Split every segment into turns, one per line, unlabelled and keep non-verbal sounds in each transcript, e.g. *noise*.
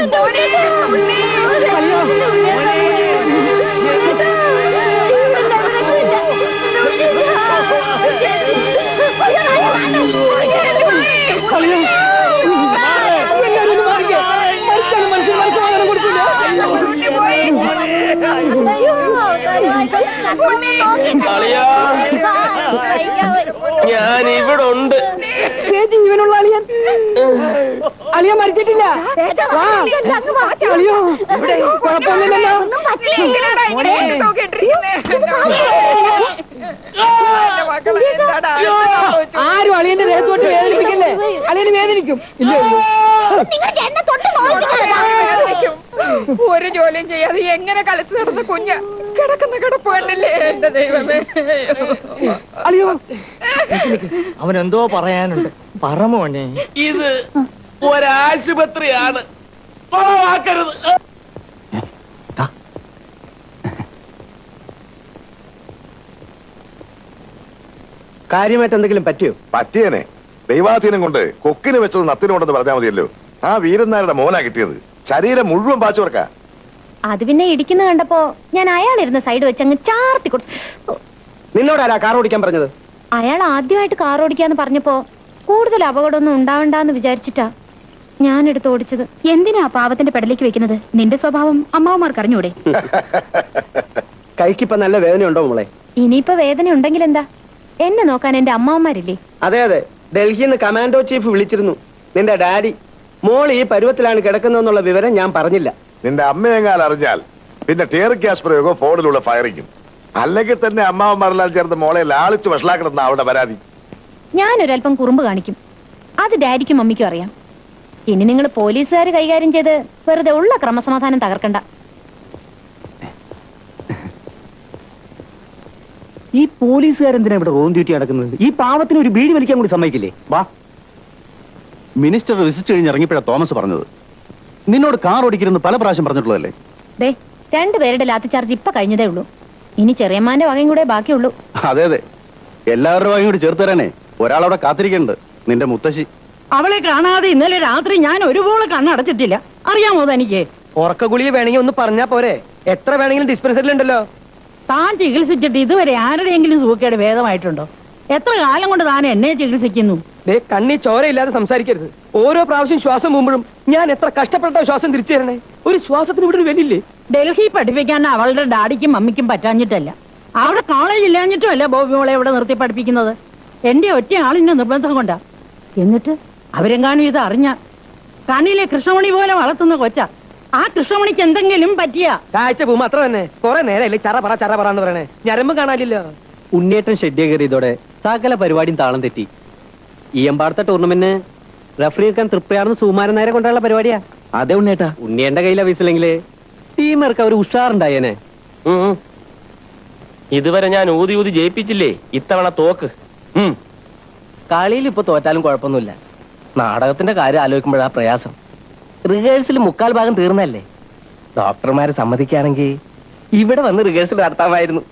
അളിയാ ഞാൻ ഇവിടെ ഉണ്ട്
ജീവനുള്ള അളിയൻ. അളിയൻ മരിച്ചിട്ടില്ല. വാ. അളിയോ കുഴപ്പമൊന്നുമില്ലല്ലോ. ആരും അളിയന്റെ ദേഹത്തോട്ട് വേദനിപ്പിക്കല്ലേ? അളിയന് വേദനിക്കും. ഇല്ല
ഒരു ജോലിയും ചെയ്യാതെ എങ്ങനെ കളിച്ചു നടന്ന കുഞ്ഞ കിടക്കുന്ന കിടപ്പ് കണ്ടില്ലേ? എന്റെ ദൈവമേ.
അളിയോ.
അവൻ എന്തോ പറയാനുണ്ട് പറമോനെ
ഇത് ഒരാശുപത്രിയാണ്. കൊളവാക്കരുത്.
കാര്യമായിട്ട് എന്തെങ്കിലും പറ്റിയോ?
പറ്റിയനെ. ദൈവാധീനം കൊണ്ട് കൊക്കിന് വെച്ചത് നത്തിനുണ്ടെന്ന് പറഞ്ഞാൽ മതിയല്ലോ. ആ വീരന്മാരുടെ മോനാ കിട്ടിയത്. ശരീരം മുഴുവൻ പാച്ചുവർക്കാ.
അത് പിന്നെ ഇടിക്കുന്ന കണ്ടപ്പോ ഞാൻ അയാൾ ഇരുന്ന സൈഡ് വെച്ച് അങ്ങ് ചാർത്തി കൊടുത്തു.
നിന്നോടാരാ കാർ ഓടിക്കാൻ പറഞ്ഞത്?
അയാൾ ആദ്യമായിട്ട് കാർ ഓടിക്കാന്ന് പറഞ്ഞപ്പോ കൂടുതൽ അപകടമൊന്നും ഉണ്ടാവണ്ടെന്ന് വിചാരിച്ചിട്ടാ ഞാൻ എടുത്ത് ഓടിച്ചത്. എന്തിനാ പാവത്തിന്റെ പെടലേക്ക് വെക്കുന്നത്? നിന്റെ സ്വഭാവം അമ്മാവന്മാർക്ക് അറിഞ്ഞൂടെ? *laughs*
കൈക്കിപ്പോ നല്ല വേദന ഉണ്ടോ മോളെ?
ഇനിയിപ്പോ വേദന ഉണ്ടെങ്കിൽ എന്താ? എന്നെ നോക്കാൻ എന്റെ അമ്മാവന്മാരില്ലേ?
അതെ അതെ. ഡൽഹിന്ന് നിന്ന് കമാൻഡോ ചീഫ് വിളിച്ചിരുന്നു. നിന്റെ ഡാഡി മോൾ ഈ പരുവത്തിലാണ് കിടക്കുന്നതെന്നുള്ള വിവരം ഞാൻ പറഞ്ഞില്ല.
നിന്റെ അമ്മയെങ്ങാൽ അറിഞ്ഞാൽ പിന്നെ ടേർ ഗ്യാസ് പ്രയോഗം ഫോണിലുള്ള ഫയറിങ്ങും അല്ലെങ്കിൽ തന്നെ അമ്മാവന്മാരെല്ലാം ചേർന്ന് മോളെ ലാളിച്ച് വഷളാക്കണമെന്ന് അവളുടെ പരാതി.
ഞാനൊരല്പം കുറുമ്പ് കാണിക്കും. അത് ഡാഡിക്കും മമ്മിക്കും അറിയാം. ഇനി നിങ്ങൾ പോലീസുകാർ കൈകാര്യം ചെയ്ത് വെറുതെ ഉള്ള ക്രമസമാധാനം തകർക്കണ്ട.
ഈ പോലീസുകാരെന്തിനാ ഇവിടെ റോം ഡ്യൂട്ടി നടക്കുന്നത്? ഈ പാവത്തിന് ഒരു ബീഡി വലിക്കാൻ കൂടി സമ്മതിക്കില്ലേ? വാ. മിനിസ്റ്റർ വിസിറ്റ് കഴിഞ്ഞ് ഇറങ്ങിപ്പോഴാ തോമസ് പറഞ്ഞത്. നിന്നോട് കാർ ഓടിക്കരുന്ന് പല പ്രാവശ്യം പറഞ്ഞിട്ടുള്ളതല്ലേ?
ദേ രണ്ടുപേരുടെ ലാത്തി ചാർജ് ഇപ്പൊ കഴിഞ്ഞതേ ഉള്ളൂ. ഇനി ചെറിയമ്മാന്റെ വകയും കൂടെ ബാക്കിയുള്ളൂ.
അതെ അതെ. എല്ലാവരുടെ വകയും കൂടി ചേർത്ത് തരാനേ. ഒരാളവിടെ കാത്തിരിക്കുന്നുണ്ട് നിന്റെ മുത്തശ്ശി.
അവളെ കാണാതെ ഇന്നലെ രാത്രി ഞാൻ ഒരുപോലെ കണ്ണടച്ചിട്ടില്ല. അറിയാമോ തനിക്ക്
ഉറക്ക ഗുളിക വേണമെങ്കിൽ ഒന്ന് പറഞ്ഞാ പോരെ. എത്ര വേണമെങ്കിലും ഡിസ്പെൻസറിൽ ഉണ്ടല്ലോ.
താൻ ചികിത്സിച്ചിട്ട് ഇതുവരെ ആരുടെയെങ്കിലും സൂക്കേട് ഭേദമായിട്ടുണ്ടോ? എത്ര കാലം കൊണ്ട് താൻ എന്നെ ചികിത്സിക്കുന്നു?
കണ്ണി ചോരയില്ലാതെ സംസാരിക്കരുത്. ഓരോ പ്രാവശ്യം ശ്വാസം പോകുമ്പോഴും ഞാൻ എത്ര കഷ്ടപ്പെട്ട ശ്വാസം തിരിച്ചു തരണേ? ഒരു ശ്വാസത്തിന് ഇവിടെ ഒരു വിലയില്ലേ
ഡൽഹി പഠിപ്പിക്കാൻ അവളുടെ ഡാഡിക്കും മമ്മിക്കും പറ്റാഞ്ഞിട്ടല്ല. അവിടെ കോളേജ് ഇല്ലാഞ്ഞിട്ടും അല്ല ബോബി മോളെ ഇവിടെ നിർത്തി പഠിപ്പിക്കുന്നത്. എന്റെ ഒറ്റ ആളിന്റെ നിർബന്ധം കൊണ്ടാ. എന്നിട്ട് അവരെങ്ങാനും ഇത് അറിഞ്ഞ കണ്ണിലെ കൃഷ്ണമണി പോലെ വളർത്തുന്ന കൊച്ച. ആ കൃഷ്ണമണിക്ക് എന്തെങ്കിലും പറ്റിയ?
കാഴ്ച പോകുമ്പോ അത്ര തന്നെ. കുറെ നേരമല്ലേ ചറ പറ ചറ പറ എന്ന് പറയണേ. ഞരമ്പ് കാണാനില്ലോ
ഉണ്ണേറ്റം ഷെഡ് കയറിയതോടെ സകല പരിപാടിയും താളം തെറ്റി. ഈ എമ്പാടത്തെ ടൂർണമെന്റ് റഫറി നിൽക്കാൻ തൃപ്തിയാർന്ന് സുമാരൻ നേരെ കൊണ്ടുള്ള പരിപാടിയാ. അതെ ഉണ്ണിയേട്ടാ. ഉണ്ണിയേണ്ട കയ്യിലെ വയസ്സിലെങ്കിൽ ടീമർക്ക് ഒരു ഉഷാറുണ്ടായേനെ.
ഇതുവരെ ഞാൻ ഊതി ഊതി ജയിപ്പിച്ചില്ലേ? ഇത്തവണ തോക്ക്. കളിയിൽ ഇപ്പൊ തോറ്റാലും കുഴപ്പമൊന്നുമില്ല. നാടകത്തിന്റെ കാര്യം ആലോചിക്കുമ്പോഴാ പ്രയാസം. റിഹേഴ്സൽ മുക്കാൽ ഭാഗം തീർന്നല്ലേ ഡോക്ടർമാരെ സമ്മതിക്കുകയാണെങ്കിൽ ഇവിടെ വന്ന് റിഹേഴ്സൽ നടത്താമായിരുന്നു.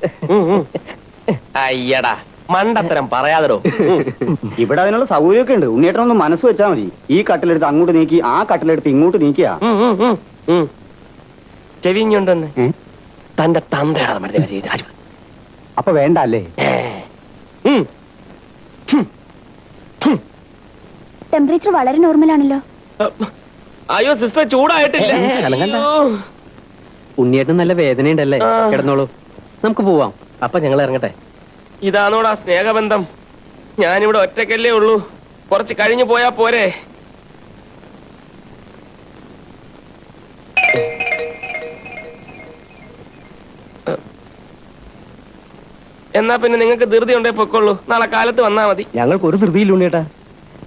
അയ്യടാ. മണ്ടത്തരം പറയാതടോ. *laughs*
ഇവിടെ അതിനുള്ള സൗകര്യമൊക്കെ ഉണ്ട്. ഉണ്ണിയേട്ടൻ ഒന്ന് മനസ്സ് വെച്ചാൽ മതി. ഈ കട്ടിലെടുത്ത് അങ്ങോട്ട് നീക്കി ആ കട്ടിലെടുത്ത് ഇങ്ങോട്ട് നീക്കിയാ.
ചെവിഞ്ഞുണ്ടെന്ന്. തന്റെ തന്തയാണ്
അപ്പൊ വേണ്ട അല്ലേ.
ടെമ്പറേച്ചർ വളരെ നോർമലാണല്ലോ
അയ്യോ സിസ്റ്റർ ചൂടായിട്ടില്ല.
ഉണ്ണിയേട്ടൻ നല്ല വേദനയുണ്ടല്ലേ? കിടന്നോളൂ. നമുക്ക് പോവാം.
അപ്പൊ ഞങ്ങൾ ഇറങ്ങട്ടെ. ഇതാണോടാ സ്നേഹബന്ധം? ഞാനിവിടെ ഒറ്റക്കല്ലേ ഉള്ളൂ. കുറച്ച് കഴിഞ്ഞു പോയാ പോരെ. എന്നാ പിന്നെ നിങ്ങൾക്ക് ധൃതി ഉണ്ടേ പൊക്കോളൂ നാളെ കാലത്ത് വന്നാ മതി.
ഞങ്ങൾക്ക് ഒരു ധൃതിയിലുണ്ടേട്ടാ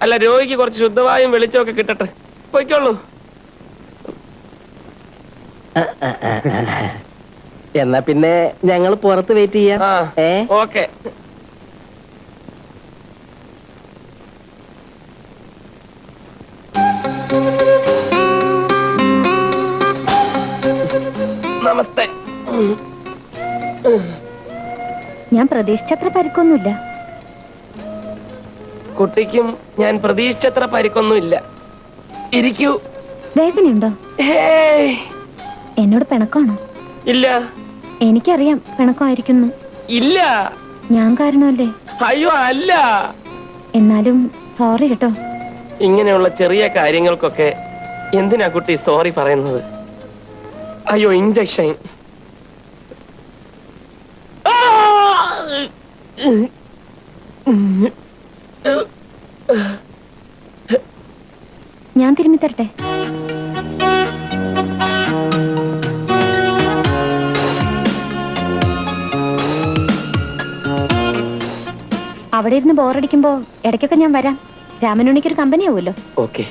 അല്ല രോഗിക്ക് കുറച്ച് ശുദ്ധവായും വെളിച്ചമൊക്കെ കിട്ടട്ടെ. പൊയ്ക്കോളൂ
എന്നാ പിന്നെ ഞങ്ങൾ പുറത്ത് വെയിറ്റ് ചെയ്യാം. ഏ?
ഓക്കെ. നമസ്തേ.
ഞാൻ പ്രതീക്ഷിച്ചത്ര പരിക്കൊന്നുമില്ല.
കുട്ടിക്കും ഞാൻ പ്രതീക്ഷിച്ചത്ര പരിക്കൊന്നുമില്ല. ഇരിക്കൂ.
വേദനയുണ്ടോ? എന്നോട് പിണക്കമാണോ?
ഇല്ല.
എനിക്കറിയാം പിണക്കമായിരിക്കുന്നു.
ഇല്ല.
ഞാൻ കാരണമല്ലേ?
അയ്യോ അല്ല.
എന്നാലും സോറി കേട്ടോ.
ഇങ്ങനെയുള്ള ചെറിയ കാര്യങ്ങൾക്കൊക്കെ എന്തിനാ കുട്ടി സോറി പറയുന്നത്? അയ്യോ ഇഞ്ചക്ഷൻ
ഞാൻ തിരുമ്മി തരട്ടെ അവിടെ ഇരുന്ന് ബോറടിക്കുമ്പോ ഇടയ്ക്കൊക്കെ ഞാൻ വരാം. രാമനുണ്ണിക്കൊരു കമ്പനി ആവുമല്ലോ.
ഓക്കെ.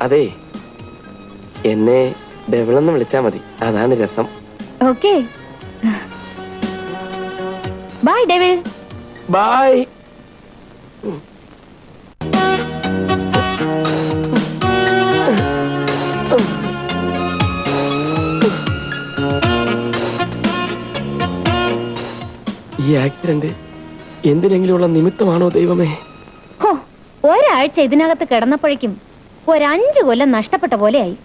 അതെ. എന്നെ ഡെവിളെന്ന് വിളിച്ചാ മതി. അതാണ് രസം.
ഓക്കെ. ബൈ ഡെവിൾ
ബൈ ഈ ആക്സിഡന്റ് എന്തിനെങ്കിലുമുള്ള നിമിത്തമാണോ ദൈവമേ?
ഹോ ഒരാഴ്ച ഇതിനകത്ത് കിടന്നപ്പോഴേക്കും ഒരഞ്ചു കൊല്ലം നഷ്ടപ്പെട്ട പോലെയായി.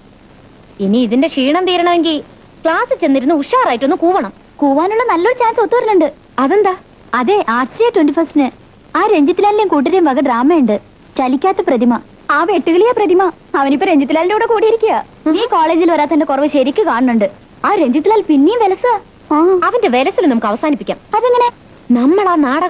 ഇനി ഇതിന്റെ ക്ഷീണം തീരണമെങ്കിൽ ക്ലാസ് ചെന്നിരുന്ന് ഉഷാറായിട്ടൊന്ന് കൂവണം. കൂവാനുള്ള നല്ലൊരു ചാൻസ് ഒത്തുവരുന്നുണ്ട് അതെന്താ?
അതെ ആർട്സ് ഡേ ട്വന്റി ഫസ്റ്റിന് ആ രഞ്ജിത്ലാലിന്റെയും കൂട്ടരെയും വക ഡ്രാമയുണ്ട്. ചലിക്കാത്ത പ്രതിമ. ആ വെട്ടുകിളിയ പ്രതിമ. അവനിപ്പോ രഞ്ജിത്ലാലിന്റെ കൂടെ കൂടിയിരിക്കുക ഈ കോളേജിൽ വരാത്തന്റെ കുറവ് ശരിക്ക് കാണുന്നുണ്ട്. ആ രഞ്ജിത്ലാൽ പിന്നെയും വിലസ?
അവന്റെ വിലസിൽ നമുക്ക് അവസാനിപ്പിക്കാം.
അതെങ്ങനെ?
നമ്മൾ ആ നാടകം